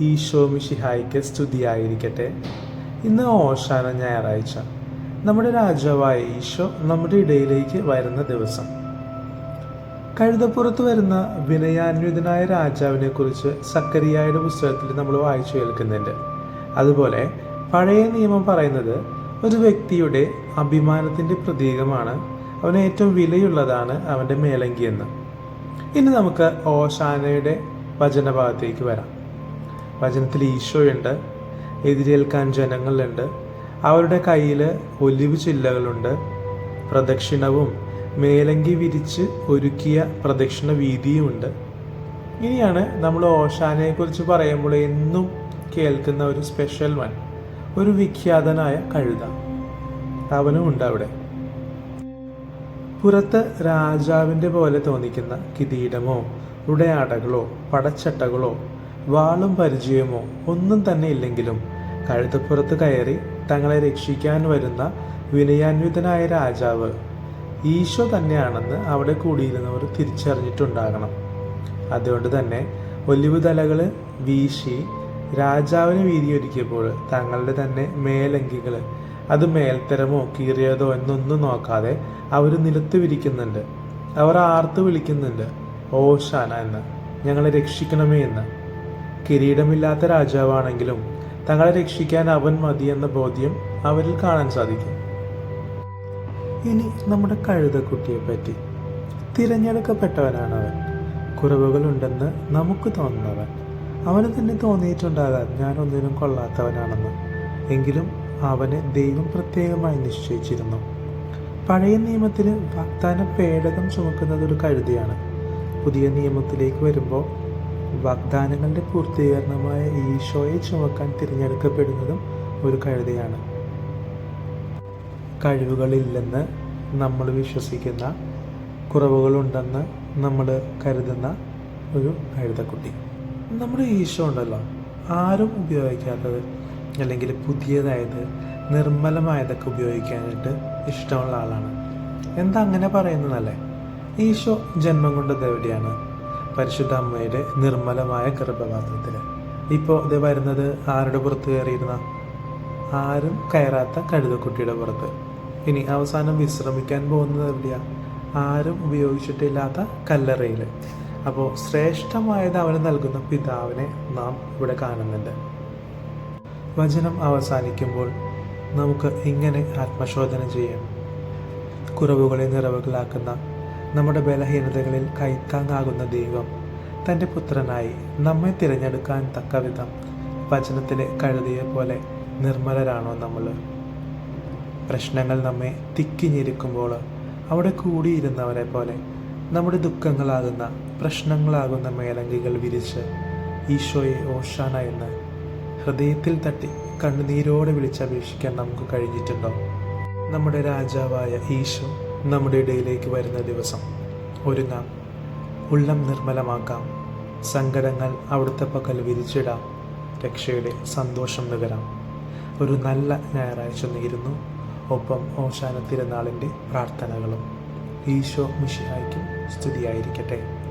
ഈശോ മിഷിഹായിക്ക് സ്തുതിയായിരിക്കട്ടെ. ഇന്ന് ഓശാന ഞായറാഴ്ച. നമ്മുടെ രാജാവായ ഈശോ നമ്മുടെ ഇടയിലേക്ക് വരുന്ന ദിവസം. കഴുതപ്പുറത്ത് വരുന്ന വിനയാന്വിതനായ രാജാവിനെ കുറിച്ച് സക്കരിയായുടെ പുസ്തകത്തിൽ നമ്മൾ വായിച്ചു കേൾക്കുന്നുണ്ട്. അതുപോലെ പഴയ നിയമം പറയുന്നത് ഒരു വ്യക്തിയുടെ അഭിമാനത്തിന്റെ പ്രതീകമാണ് അവന് ഏറ്റവും വിലയുള്ളതാണ് അവന്റെ മേലങ്കിയെന്ന്. ഇനി നമുക്ക് ഓശാനയുടെ വചനഭാഗത്തേക്ക് വരാം. വചനത്തിൽ ഈശോയുണ്ട് എതിരേൽക്കാൻ ജനങ്ങളുണ്ട് അവരുടെ കയ്യിൽ ഒലിവ് ചില്ലകളുണ്ട് പ്രദക്ഷിണവും മേലങ്കി വിരിച്ച് ഒരുക്കിയ പ്രദക്ഷിണ വീതിയുമുണ്ട്. ഇനിയാണ് നമ്മൾ ഓശാനയെക്കുറിച്ച് പറയുമ്പോൾ എന്നും കേൾക്കുന്ന ഒരു സ്പെഷ്യൽ വൺ ഒരു വിഖ്യാതനായ കഴുത. അവനും ഉണ്ട് അവിടെ. പുറത്ത് രാജാവിന്റെ പോലെ തോന്നിക്കുന്ന കിരീടമോ ഉടയാടകളോ പടച്ചട്ടകളോ വാളും പരിചയമോ ഒന്നും തന്നെ ഇല്ലെങ്കിലും കഴുതപ്പുറത്ത് കയറി തങ്ങളെ രക്ഷിക്കാൻ വരുന്ന വിനയാന്വിതനായ രാജാവ് ഈശോ തന്നെയാണെന്ന് അവിടെ കൂടിയിരുന്നവർ തിരിച്ചറിഞ്ഞിട്ടുണ്ടാകണം. അതുകൊണ്ട് തന്നെ ഒലിവ് തലകൾ വീശി രാജാവിന് വീതിയൊരുക്കിയപ്പോൾ തങ്ങളുടെ തന്നെ മേലങ്കികൾ അത് മേൽത്തരമോ കീറിയതോ എന്നൊന്നും നോക്കാതെ അവർ നിലത്ത് വിരിക്കുന്നുണ്ട്. അവർ ആർത്ത് വിളിക്കുന്നുണ്ട് ഓശാന എന്ന് ഞങ്ങളെ രക്ഷിക്കണമേ എന്ന്. കിരീടമില്ലാത്ത രാജാവാണെങ്കിലും തങ്ങളെ രക്ഷിക്കാൻ അവൻ മതി എന്ന ബോധ്യം അവരിൽ കാണാൻ സാധിക്കും. ഇനി നമ്മുടെ കഴുതക്കുട്ടിയെ പറ്റി തിരഞ്ഞെടുക്കപ്പെട്ടവനാണ് അവൻ കുറവുകളുണ്ടെന്ന് നമുക്ക് തോന്നുന്നവൻ. അവന് തന്നെ ഞാൻ ഒന്നിനും കൊള്ളാത്തവനാണെന്ന്. എങ്കിലും അവനെ ദൈവം പ്രത്യേകമായി നിശ്ചയിച്ചിരുന്നു. പഴയ നിയമത്തിൽ വാഗ്ദാന പേടകം ചുമക്കുന്നത് ഒരു കഴുതിയാണ്. പുതിയ നിയമത്തിലേക്ക് വരുമ്പോൾ വാഗ്ദാനങ്ങളുടെ പൂർത്തീകരണമായ ഈശോയെ ചുമക്കാൻ തിരഞ്ഞെടുക്കപ്പെടുന്നതും ഒരു കഴുതയാണ്. കഴിവുകളില്ലെന്ന് നമ്മൾ വിശ്വസിക്കുന്ന കുറവുകളുണ്ടെന്ന് നമ്മൾ കരുതുന്ന ഒരു കഴുതക്കുട്ടി. നമ്മുടെ ഈശോ ഉണ്ടല്ലോ. ആരും ഉപയോഗിക്കാത്തത് അല്ലെങ്കിൽ പുതിയതായത് നിർമ്മലമായതൊക്കെ ഉപയോഗിക്കാനായിട്ട് ഇഷ്ടമുള്ള ആളാണ്. എന്താ അങ്ങനെ പറയുന്നതല്ലേ? ഈശോ ജന്മം കൊണ്ടത് എവിടെയാണ്? പരിശുദ്ധ അമ്മയുടെ നിർമ്മലമായ ഗർഭപാത്രത്തിൽ ഇപ്പോൾ ഇത് വരുന്നത് ആരുടെ പുറത്ത് കയറിയിരുന്ന? ആരും കയറാത്ത കഴുതക്കുട്ടിയുടെ പുറത്ത്. ഇനി അവസാനം വിശ്രമിക്കാൻ പോകുന്നത് എവിടെയാ? ആരും ഉപയോഗിച്ചിട്ടില്ലാത്ത കല്ലറയിൽ അപ്പോൾ ശ്രേഷ്ഠമായത് അവന് നൽകുന്ന പിതാവിനെ നാം ഇവിടെ കാണുന്നുണ്ട്. വചനം അവസാനിക്കുമ്പോൾ നമുക്ക് ഇങ്ങനെ ആത്മശോധന ചെയ്യാം. കുറവുകളെ നിറവുകളാക്കുന്ന നമ്മുടെ ബലഹീനതകളിൽ കൈത്താങ്ങാകുന്ന ദൈവം. തന്റെ പുത്രനായി നമ്മെ തിരഞ്ഞെടുക്കാൻ തക്കവിധം വചനത്തിലെ കഴുതിയെ പോലെ നിർമ്മലരാണോ നമ്മൾ? പ്രശ്നങ്ങൾ നമ്മെ തിക്കിഞ്ഞിരിക്കുമ്പോൾ അവിടെ കൂടിയിരുന്നവരെ പോലെ നമ്മുടെ ദുഃഖങ്ങളാകുന്ന പ്രശ്നങ്ങളാകുന്ന മേലങ്കികൾ വിരിച്ച് ഈശോയെ ഓഷാന എന്ന് ഹൃദയത്തിൽ തട്ടി കണ്ണുനീരോടെ വിളിച്ചപേക്ഷിക്കാൻ നമുക്ക് കഴിഞ്ഞിട്ടുണ്ടോ? നമ്മുടെ രാജാവായ ഈശോ നമ്മുടെ ഇടയിലേക്ക് വരുന്ന ദിവസം. ഒരുങ്ങാം ഉള്ളം നിർമ്മലമാക്കാം. സങ്കടങ്ങൾ അവിടുത്തെ പക്കൽ വിരിച്ചിടാം. രക്ഷയുടെ സന്തോഷം നുകരാം. ഒരു നല്ല ഞായറാഴ്ച നേരുന്നു. ഒപ്പം ഓശാന തിരുനാളിന്റെ പ്രാർത്ഥനകളും. ഈശോ മിഷിഹായ്ക്കും സ്തുതിയായിരിക്കട്ടെ.